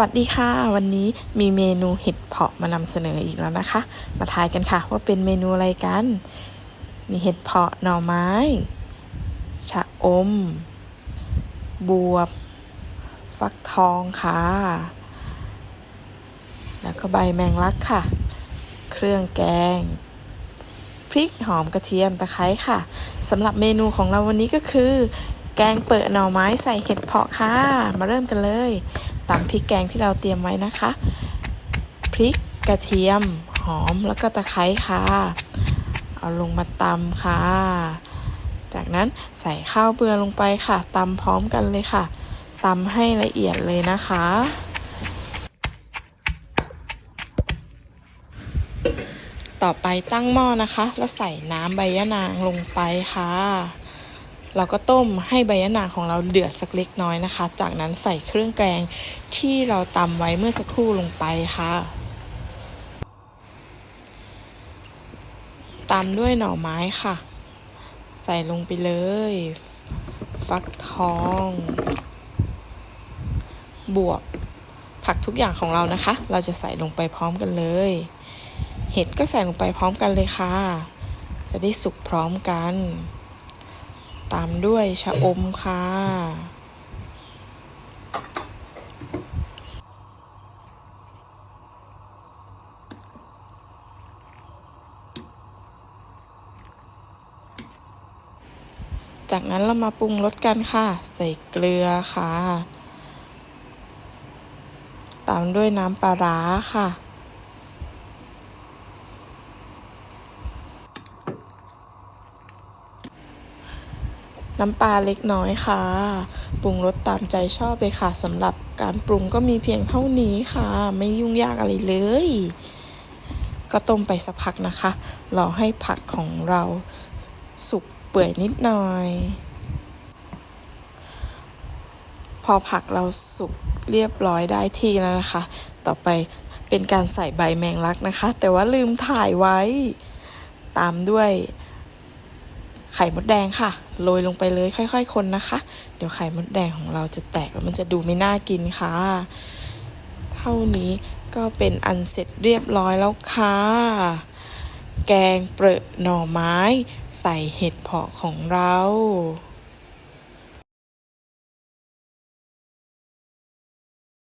วัสดีค่ะ วันนี้มีเมนูเห็ดเพาะมานำเสนออีกแล้วนะคะ มาทายกันค่ะ ว่าเป็นเมนูอะไรกัน มีเห็ดเพาะหน่อไม้ ชะอม บวบ ฟักทองค่ะ แล้วก็ใบแมงลักค่ะ เครื่องแกง พริกหอมกระเทียมตะไคร้ค่ะสำหรับเมนูของเราวันนี้ก็คือแกงเปิดหน่อไม้ใส่เห็ดเพาะค่ะ มาเริ่มกันเลย ตำพริกแกงที่เราเตรียมไว้นะคะ พริกกระเทียม หอมแล้วก็ตะไคร้ค่ะ เอาลงมาตำค่ะ จากนั้นใส่ข้าวเบื่อลงไปค่ะตำพร้อมกันเลยค่ะตำให้ละเอียดเลยนะคะ ต่อไปตั้งหม้อนะคะ แล้วใส่น้ำใบยะนางลงไปค่ะ เราก็ต้มให้ใบยะนางของเราเดือดสักเล็กน้อยนะคะ จากนั้นใส่เครื่องแกงที่เราตำไว้เมื่อสักครู่ลงไปค่ะตามด้วยหน่อไม้ค่ะ ใส่ลงไปเลย ฟักทอง บวบผักทุกอย่างของเรานะคะ เราจะใส่ลงไปพร้อมกันเลย เห็ดก็ใส่ลงไปพร้อมกันเลยค่ะ จะได้สุกพร้อมกัน ตามด้วยชะอมค่ะ จากนั้นเรามาปรุงรสกันค่ะ ใส่เกลือค่ะ ตามด้วยน้ำปลาร้าค่ะ น้ำปลาเล็กน้อยค่ะ ปรุงรสตามใจชอบเลยค่ะสำหรับการปรุงก็มีเพียงเท่านี้ค่ะ ไม่ยุ่งยากอะไรเลย ก็ต้มไปสักพักนะคะ รอให้ผักของเราสุกเปื่อยนิดหน่อย พอผักเราสุกเรียบร้อยได้ที่แล้วนะคะ ต่อไปเป็นการใส่ใบแมงลักนะคะ แต่ว่าลืมถ่ายไว้ ตามด้วย ไข่มดแดงค่ะโรยลงไปเลยค่อย ๆ คนนะคะ เดี๋ยวไข่มดแดงของเราจะแตกแล้วมันจะดูไม่น่ากินค่ะ เท่านี้ก็เป็นอันเสร็จเรียบร้อยแล้วค่ะ แกงเปรอะหน่อไม้ ใส่เห็ดเผาะของเรา